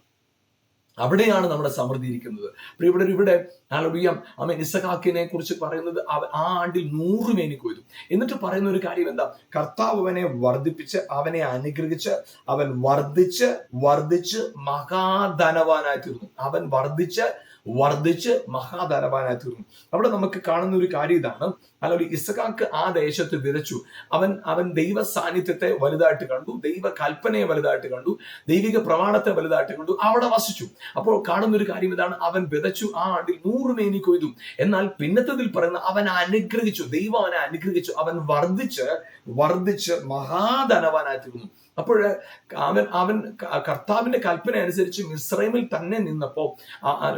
അവിടെയാണ് നമ്മുടെ സമൃദ്ധി ഇരിക്കുന്നത്. ഇവിടെ ഇവിടെ അലബിയം അമ്മ ഇസഹാക്കിനെ കുറിച്ച് പറയുന്നത് ആ ആണ്ടിൽ നൂറ് മേനി കൊയ്തു. എന്നിട്ട് പറയുന്ന ഒരു കാര്യം എന്താ? കർത്താവ് അവനെ വർദ്ധിപ്പിച്ച് അവനെ അനുഗ്രഹിച്ച് അവൻ വർദ്ധിച്ച് വർദ്ധിച്ച് മഹാധനവാനായി തീർന്നു അവൻ വർദ്ധിച്ച് വർദ്ധിച്ച് മഹാധനവാനായി തീർന്നു അവിടെ നമുക്ക് കാണുന്ന ഒരു കാര്യം ഇതാണ്. അല്ലെങ്കിൽ ഇസഖാക്ക് ആ ദേശത്ത് വിതച്ചു. അവൻ അവൻ ദൈവ സാന്നിധ്യത്തെ വലുതായിട്ട് കണ്ടു ദൈവ കൽപ്പനയെ വലുതായിട്ട് കണ്ടു ദൈവിക പ്രമാണത്തെ വലുതായിട്ട് കണ്ടു അവിടെ വസിച്ചു. അപ്പോൾ കാണുന്ന ഒരു കാര്യം ഇതാണ് അവൻ വിതച്ചു ആ ആണ്ടിൽ നൂറ് മേനി കൊയ്തു. എന്നാൽ പിന്നത്തതിൽ പറയുന്ന അവൻ അനുഗ്രഹിച്ചു ദൈവം അവനെ അനുഗ്രഹിച്ചു അവൻ വർദ്ധിച്ച് വർദ്ധിച്ച് മഹാധനവാനായി തീർന്നു അപ്പോൾ അവൻ അവൻ കർത്താവിന്റെ കൽപ്പന അനുസരിച്ച് മിശ്രമിൽ തന്നെ നിന്നപ്പോ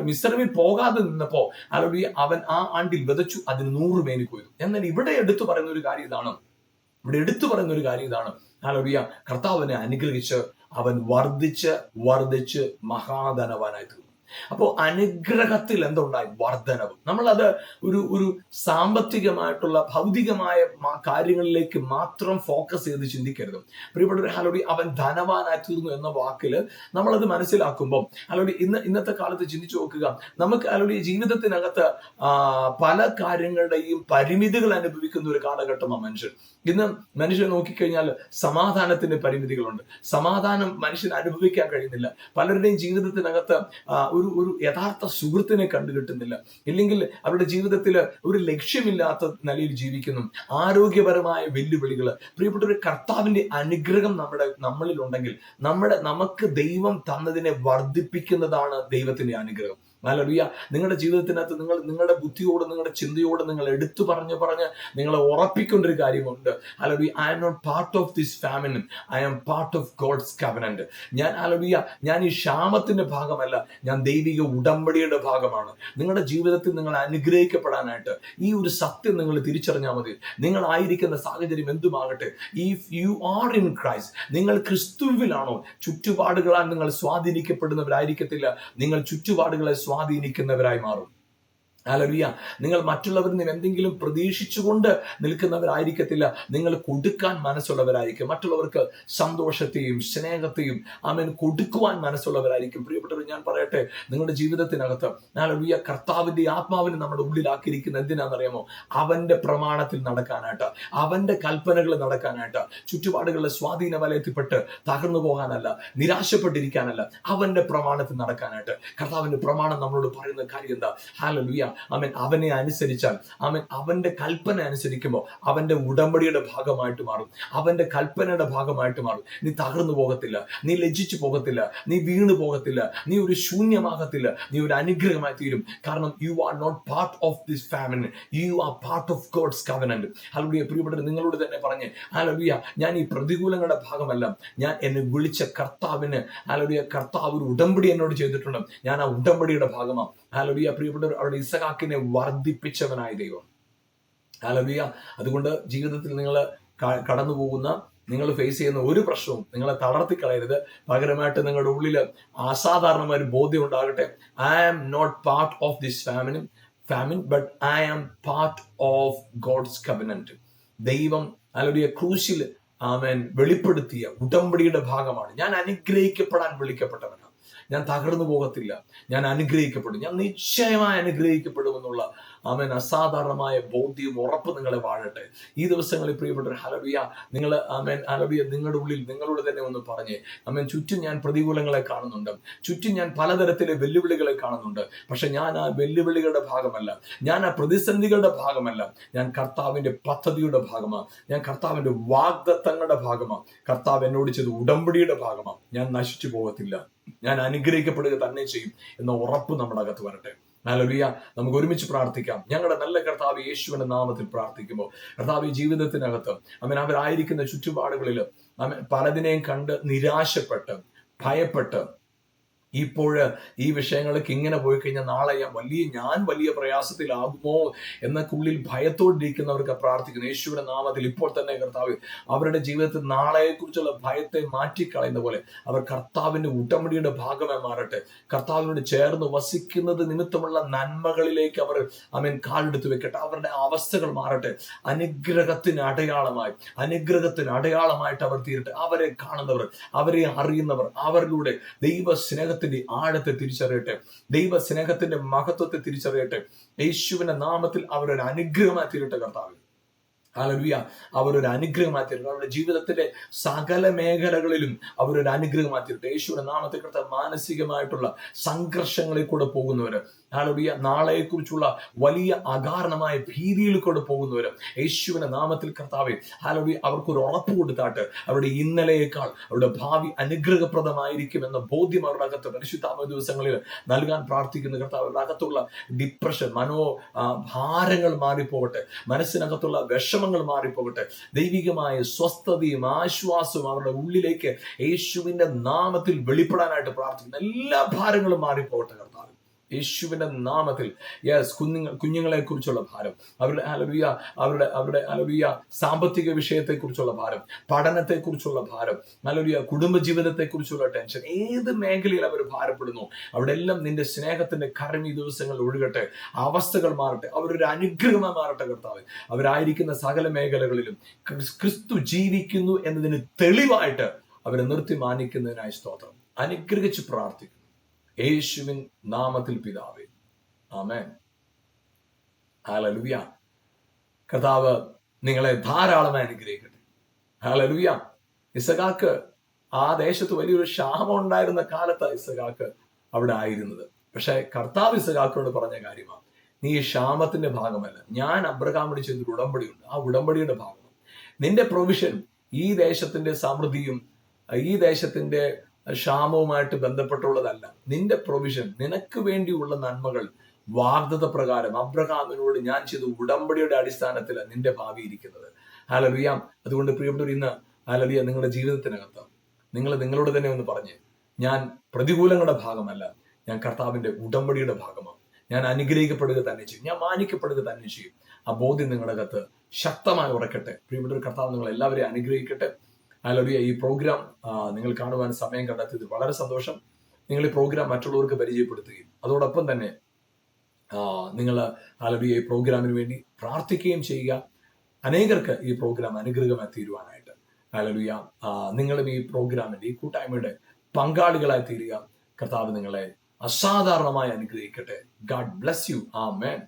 മിശ്രമിൽ പോകാതെ നിന്നപ്പോ അല്ലെങ്കിൽ അവൻ ആ ആണ്ടിൽ വിതച്ചു അതിന് നൂറ് മേനി കൊയ്തു. എന്നാൽ ഇവിടെ എടുത്തു പറയുന്ന ഒരു കാര്യം ഇതാണ്. ഇവിടെ എടുത്തു പറയുന്ന ഒരു കാര്യം ഇതാണ്. ഹാലറിയ കർത്താവിനെ അനുഗ്രഹിച്ച് അവൻ വർദ്ധിച്ച് വർദ്ധിച്ച് മഹാധനവാനായി തീർന്നു. അപ്പോൾ അനുഗ്രഹത്തിൽ എന്തുണ്ടായി? വർധനവ്. നമ്മളത് ഒരു ഒരു സാമ്പത്തികമായിട്ടുള്ള ഭൗതികമായ കാര്യങ്ങളിലേക്ക് മാത്രം ഫോക്കസ് ചെയ്ത് ചിന്തിക്കരുത്. പ്രിയപ്പെട്ട ഒരു ഹലോടി അവൻ ധനവാനായി തീർന്നു എന്ന വാക്കിൽ നമ്മളത് മനസ്സിലാക്കുമ്പോൾ ഹലോടി ഇന്ന് ഇന്നത്തെ കാലത്ത് ചിന്തിച്ചു നോക്കുക. നമുക്ക് ഹലോടി ജീവിതത്തിനകത്ത് പല കാര്യങ്ങളുടെയും പരിമിതികൾ അനുഭവിക്കുന്ന ഒരു കാലഘട്ടമാണ് മനുഷ്യൻ. ഇന്ന് മനുഷ്യൻ നോക്കിക്കഴിഞ്ഞാൽ സമാധാനത്തിന്റെ പരിമിതികളുണ്ട്. സമാധാനം മനുഷ്യൻ അനുഭവിക്കാൻ കഴിയുന്നില്ല. പലരുടെയും ജീവിതത്തിനകത്ത് ആ, ഒരു ഒരു യഥാർത്ഥ സുഹൃത്തിനെ കണ്ടുകിട്ടുന്നില്ല ഇല്ലെങ്കിൽ അവരുടെ ജീവിതത്തിൽ ഒരു ലക്ഷ്യമില്ലാത്ത നിലയിൽ ജീവിക്കുന്നു. ആരോഗ്യപരമായ വെല്ലുവിളികൾ പ്രിയപ്പെട്ട ഒരു കർത്താവിന്റെ അനുഗ്രഹം നമ്മുടെ നമ്മളിൽ ഉണ്ടെങ്കിൽ നമ്മുടെ നമുക്ക് ദൈവം തന്നതിനെ വർദ്ധിപ്പിക്കുന്നതാണ് ദൈവത്തിന്റെ അനുഗ്രഹം. അല്ലറിയ നിങ്ങളുടെ ജീവിതത്തിനകത്ത് നിങ്ങൾ നിങ്ങളുടെ ബുദ്ധിയോട് നിങ്ങളുടെ ചിന്തയോട് നിങ്ങൾ എടുത്തു പറഞ്ഞു പറഞ്ഞ് നിങ്ങളെ ഉറപ്പിക്കേണ്ട ഒരു കാര്യമുണ്ട്. അല്ലറിയ I am not part of this family I am part of God's covenant ഞാൻ അലറിയ ഞാൻ ഈ ക്ഷാമത്തിന്റെ ഭാഗമല്ല. ഞാൻ ദൈവിക ഉടമ്പടിയുടെ ഭാഗമാണ്. നിങ്ങളുടെ ജീവിതത്തിൽ നിങ്ങൾ അനുഗ്രഹിക്കപ്പെടാനായിട്ട് ഈ ഒരു സത്യം നിങ്ങൾ തിരിച്ചറിഞ്ഞാൽ മതി. നിങ്ങളായിരിക്കുന്ന സാഹചര്യം എന്തുമാകട്ടെ? If you are in Christ നിങ്ങൾ ക്രിസ്തുവിലാണോ ചുറ്റുപാടുകളാൽ നിങ്ങൾ സ്വാധീനിക്കപ്പെടുന്നവരായിരിക്കത്തില്ല. നിങ്ങൾ ചുറ്റുപാടുകളെ സ്വാധീനിക്കുന്നവരായി മാറും. അലറിയ നിങ്ങൾ മറ്റുള്ളവരിൽ നിന്ന് എന്തെങ്കിലും പ്രതീക്ഷിച്ചുകൊണ്ട് നിൽക്കുന്നവരായിരിക്കത്തില്ല. നിങ്ങൾ കൊടുക്കാൻ മനസ്സുള്ളവരായിരിക്കും. മറ്റുള്ളവർക്ക് സന്തോഷത്തെയും സ്നേഹത്തെയും അവൻ കൊടുക്കുവാൻ മനസ്സുള്ളവരായിരിക്കും. പ്രിയപ്പെട്ടവർ ഞാൻ പറയട്ടെ നിങ്ങളുടെ ജീവിതത്തിനകത്ത് അലറിയ കർത്താവിന്റെ ആത്മാവിനെ നമ്മുടെ ഉള്ളിലാക്കിയിരിക്കുന്ന എന്തിനാണെന്നറിയാമോ? അവന്റെ പ്രമാണത്തിൽ നടക്കാനായിട്ട് അവന്റെ കൽപ്പനകൾ നടക്കാനായിട്ട് ചുറ്റുപാടുകളുടെ സ്വാധീന വലയത്തിൽപ്പെട്ട് തകർന്നു പോകാനല്ല നിരാശപ്പെട്ടിരിക്കാനല്ല അവന്റെ പ്രമാണത്തിൽ നടക്കാനായിട്ട്. കർത്താവിന്റെ പ്രമാണം നമ്മളോട് പറയുന്ന കാര്യം എന്താ? ഹാലലുയ അവൻ അവനെ അനുസരിച്ചാൽ അവൻ അവന്റെ കൽപ്പന അനുസരിക്കുമ്പോൾ അവന്റെ ഉടമ്പടിയുടെ ഭാഗമായിട്ട് മാറും. അവന്റെ കൽപ്പനയുടെ ഭാഗമായിട്ട് മാറും. നീ തകർന്നു പോകത്തില്ല നീ ലജ്ജിച്ചു പോകത്തില്ല നീ വീണു പോകത്തില്ല നീ ഒരു ശൂന്യമാകത്തില്ല നീ ഒരു അനുഗ്രഹമായി തീരും. കാരണം you are not part of this family you are part of God's covenant hello പ്രിയപ്പെട്ടത് നിങ്ങളോട് തന്നെ പറഞ്ഞ് ഹലോ ഞാൻ ഈ പ്രതികൂലങ്ങളുടെ ഭാഗമല്ല. ഞാൻ എന്നെ വിളിച്ച കർത്താവിന് ഹലോ കർത്താവ് ഒരു ഉടമ്പടി എന്നോട് ചെയ്തിട്ടുണ്ട്. ഞാൻ ആ ഉടമ്പടിയുടെ ഭാഗമാണ്. ഹലോ പ്രിയപ്പെട്ടവർ അവരുടെ ഇസഹാക്കിനെ വർദ്ധിപ്പിച്ചവനായ ദൈവം. അലവിയ അതുകൊണ്ട് ജീവിതത്തിൽ നിങ്ങൾ കടന്നു പോകുന്ന നിങ്ങൾ ഫേസ് ചെയ്യുന്ന ഒരു പ്രശ്നവും നിങ്ങളെ തളർത്തി കളയരുത് പകരമായിട്ട് നിങ്ങളുടെ ഉള്ളിൽ അസാധാരണമായ ഒരു ബോധ്യം ഉണ്ടാകട്ടെ. I am not part of this family famine but I am part of God's covenant ദൈവം അല്ലെങ്കിൽ ക്രൂശിൽ ആമേൻ വെളിപ്പെടുത്തിയ ഉടമ്പടിയുടെ ഭാഗമാണ്. ഞാൻ അനുഗ്രഹിക്കപ്പെടാൻ വിളിക്കപ്പെട്ടവനാണ് ഞാൻ തകർന്നു പോകത്തില്ല. ഞാൻ അനുഗ്രഹിക്കപ്പെടും. ഞാൻ നിശ്ചയമായി അനുഗ്രഹിക്കപ്പെടുമെന്നുള്ള ആമേൻ. അസാധാരണമായ ബോധ്യവും ഉറപ്പ് നിങ്ങളെ വാഴട്ടെ. ഈ ദിവസങ്ങളിൽ പ്രിയപ്പെട്ട ഹലബിയ നിങ്ങൾ ആമേൻ ഹലബിയ നിങ്ങളുടെ ഉള്ളിൽ നിങ്ങളോട് തന്നെ ഒന്ന് പറഞ്ഞ്. ആമേൻ ചുറ്റും ഞാൻ പ്രതികൂലങ്ങളെ കാണുന്നുണ്ട്. ചുറ്റും ഞാൻ പലതരത്തിലെ വെല്ലുവിളികളെ കാണുന്നുണ്ട്. പക്ഷെ ഞാൻ ആ വെല്ലുവിളികളുടെ ഭാഗമല്ല. ഞാൻ ആ പ്രതിസന്ധികളുടെ ഭാഗമല്ല. ഞാൻ കർത്താവിന്റെ പദ്ധതിയുടെ ഭാഗമാണ് ഞാൻ കർത്താവിന്റെ വാഗ്ദത്തങ്ങളുടെ ഭാഗമാണ് കർത്താവ് എന്നോട് ചെയ്ത ഉടമ്പടിയുടെ ഭാഗമാണ് ഞാൻ നശിച്ചു പോകത്തില്ല. ഞാൻ അനുഗ്രഹിക്കപ്പെടുക തന്നെ ചെയ്യും. എന്ന ഉറപ്പ് നമ്മുടെ അകത്ത് വരട്ടെ. ഹല്ലേലൂയ നമുക്ക് ഒരുമിച്ച് പ്രാർത്ഥിക്കാം. ഞങ്ങളുടെ നല്ല കർത്താവ് യേശുവിന്റെ നാമത്തിൽ പ്രാർത്ഥിക്കുമ്പോൾ. കർത്താവ് ജീവിതത്തിനകത്ത് അവൻ അവരായിരിക്കുന്ന ചുറ്റുപാടുകളിൽ പലതിനെയും കണ്ട് നിരാശപ്പെട്ട് ഭയപ്പെട്ട് ഇപ്പോൾ ഈ വിഷയങ്ങൾക്ക് ഇങ്ങനെ പോയി കഴിഞ്ഞാൽ നാളെ വലിയ ഞാൻ വലിയ പ്രയാസത്തിലാകുമോ എന്നൊക്കെ ഉള്ളിൽ ഭയത്തോടിരിക്കുന്നവർക്ക് പ്രാർത്ഥിക്കുന്നു. യേശുവിന്റെ നാമത്തിൽ ഇപ്പോൾ തന്നെ കർത്താവ് അവരുടെ ജീവിതത്തിൽ നാളെയെക്കുറിച്ചുള്ള ഭയത്തെ മാറ്റിക്കളയുന്ന പോലെ അവർ കർത്താവിന്റെ ഉടമ്പടിയുടെ ഭാഗമായി മാറട്ടെ. കർത്താവിനോട് ചേർന്ന് വസിക്കുന്നത് നിമിത്തമുള്ള നന്മകളിലേക്ക് അവർ അമീൻ കാലെടുത്ത് വെക്കട്ടെ. അവരുടെ അവസ്ഥകൾ മാറട്ടെ. അനുഗ്രഹത്തിന് അടയാളമായി അനുഗ്രഹത്തിന് അടയാളമായിട്ട് അവർ തീരട്ടെ. അവരെ കാണുന്നവർ അവരെ അറിയുന്നവർ അവരിലൂടെ ദൈവ സ്നേഹത്തിന്റെ ആഴത്തെ തിരിച്ചറിയട്ടെ. ദൈവ സ്നേഹത്തിന്റെ മഹത്വത്തെ തിരിച്ചറിയട്ടെ. യേശുവിന്റെ നാമത്തിൽ അവരൊരു അനുഗ്രഹമായി തീരട്ടെ കർത്താവ്. ഹല്ലേലൂയ അവരൊരു അനുഗ്രഹമായി തീരട്ടെ. അവരുടെ ജീവിതത്തിലെ സകല മേഖലകളിലും അവരൊരു അനുഗ്രഹമായി തീരട്ടെ. യേശുവിന്റെ നാമത്തിൽ കർത്താവ് മാനസികമായിട്ടുള്ള സംഘർഷങ്ങളിൽ കൂടെ പോകുന്നവര്. ഹല്ലേലൂയ നാളെക്കുറിച്ചുള്ള വലിയ അകാരണമായ ഭീതിയിൽ കൂടെ പോകുന്നവർ യേശുവിന്റെ നാമത്തിൽ കർത്താവെ ഹല്ലേലൂയ. അവർക്കൊരു ഉറപ്പ് കൊടുത്താട്ട് അവരുടെ ഇന്നലെയേക്കാൾ അവരുടെ ഭാവി അനുഗ്രഹപ്രദമായിരിക്കും എന്ന ബോധ്യം അവരുടെ അകത്ത് പരിശുദ്ധാമ ദിവസങ്ങളിൽ നൽകാൻ പ്രാർത്ഥിക്കുന്ന. കർത്താവ് അവരുടെ അകത്തുള്ള ഡിപ്രഷൻ മനോ ഭാരങ്ങൾ മാറിപ്പോകട്ടെ. മനസ്സിനകത്തുള്ള വിഷമങ്ങൾ മാറിപ്പോകട്ടെ. ദൈവികമായ സ്വസ്ഥതയും ആശ്വാസവും അവരുടെ ഉള്ളിലേക്ക് യേശുവിന്റെ നാമത്തിൽ വെളിപ്പെടാനായിട്ട് പ്രാർത്ഥിക്കുന്ന. എല്ലാ ഭാരങ്ങളും മാറിപ്പോകട്ടെ. യേശുവിന്റെ നാമത്തിൽ. യെസ് കുഞ്ഞുങ്ങൾ കുഞ്ഞുങ്ങളെ കുറിച്ചുള്ള ഭാരം. അവരുടെ അലവിയ അവരുടെ അവരുടെ അലവിയ സാമ്പത്തിക വിഷയത്തെ കുറിച്ചുള്ള ഭാരം. പഠനത്തെ കുറിച്ചുള്ള ഭാരം. അലവിയ കുടുംബജീവിതത്തെ കുറിച്ചുള്ള ടെൻഷൻ ഏത് മേഖലയിൽ അവർ ഭാരപ്പെടുന്നു? അവിടെ എല്ലാം നിന്റെ സ്നേഹത്തിന്റെ കരം ഈ ദിവസങ്ങൾ ഒഴുകട്ടെ. അവസ്ഥകൾ മാറട്ടെ. അവരൊരു അനുഗ്രഹമായി മാറട്ടെ കർത്താവ്. അവരായിരിക്കുന്ന സകല മേഖലകളിലും ക്രിസ്തു ജീവിക്കുന്നു എന്നതിന് തെളിവായിട്ട് അവരെ നിർത്തി മാനിക്കുന്നതിനായി സ്തോത്രം. അനുഗ്രഹിച്ച് പ്രാർത്ഥിക്കുന്നു. യേശുവിൻ നാമത്തിൽ പിതാവേ. ആമേൻ. ഹാലലുയ കർത്താവ് നിങ്ങളെ ധാരാളമായി അനുഗ്രഹിക്കട്ടെ. ഹാലലുയ ഇസഖാക്ക് ആ ദേശത്ത് വലിയൊരു ക്ഷാമം ഉണ്ടായിരുന്ന കാലത്ത് ഇസഖാക്ക് അവിടെ ആയിരുന്നത്. പക്ഷെ കർത്താവ് ഇസഖാക്കിനോട് പറഞ്ഞ കാര്യമാണ് നീ ഈ ക്ഷാമത്തിന്റെ ഭാഗമല്ല. ഞാൻ അബ്രഹാമിന് ചെയ്തൊരു ഉടമ്പടിയുണ്ട്. ആ ഉടമ്പടിയുടെ ഭാഗമാണ്. നിന്റെ പ്രൊവിഷൻ ഈ ദേശത്തിന്റെ സമൃദ്ധിയും ഈ ദേശത്തിന്റെ ക്ഷാമവുമായിട്ട് ബന്ധപ്പെട്ടുള്ളതല്ല. നിന്റെ പ്രൊവിഷൻ നിനക്ക് വേണ്ടിയുള്ള നന്മകൾ വാഗ്ദത പ്രകാരം അബ്രഹാമിനോട് ഞാൻ ചെയ്ത ഉടമ്പടിയുടെ അടിസ്ഥാനത്തിലാണ് നിന്റെ ഭാവി ഇരിക്കുന്നത്. ഹാലറിയാം അതുകൊണ്ട് പ്രിയപ്പെട്ടവർ ഇന്ന് ഹാലറിയ നിങ്ങളുടെ ജീവിതത്തിനകത്ത് നിങ്ങൾ നിങ്ങളോട് തന്നെ ഒന്ന് പറഞ്ഞ് ഞാൻ പ്രതികൂലങ്ങളുടെ ഭാഗമല്ല ഞാൻ കർത്താവിന്റെ ഉടമ്പടിയുടെ ഭാഗമാണ്. ഞാൻ അനുഗ്രഹിക്കപ്പെടുക തന്നെ ചെയ്യും ഞാൻ മാനിക്കപ്പെടുക തന്നെ ചെയ്യും. ആ ബോധ്യം നിങ്ങളുടെ അകത്ത് ശക്തമായി ഉറക്കട്ടെ. പ്രിയപ്പെട്ടൊരു കർത്താവ് നിങ്ങൾ എല്ലാവരെയും അനുഗ്രഹിക്കട്ടെ. ഹാലറിയ ഈ പ്രോഗ്രാം നിങ്ങൾ കാണുവാൻ സമയം കണ്ടെത്തിയത് വളരെ സന്തോഷം. നിങ്ങൾ ഈ പ്രോഗ്രാം മറ്റുള്ളവർക്ക് പരിചയപ്പെടുത്തുകയും അതോടൊപ്പം തന്നെ നിങ്ങൾ ഹാലറിയ ഈ പ്രോഗ്രാമിന് വേണ്ടി പ്രാർത്ഥിക്കുകയും ചെയ്യുക. അനേകർക്ക് ഈ പ്രോഗ്രാം അനുഗ്രഹമായി തീരുവാനായിട്ട് ഹാലറിയ നിങ്ങളും ഈ പ്രോഗ്രാമിന്റെ ഈ കൂട്ടായ്മയുടെ പങ്കാളികളായി തീരുക. കർത്താവ് നിങ്ങളെ അസാധാരണമായി അനുഗ്രഹിക്കട്ടെ. ഗാഡ് ബ്ലസ് യു ആ മേൻ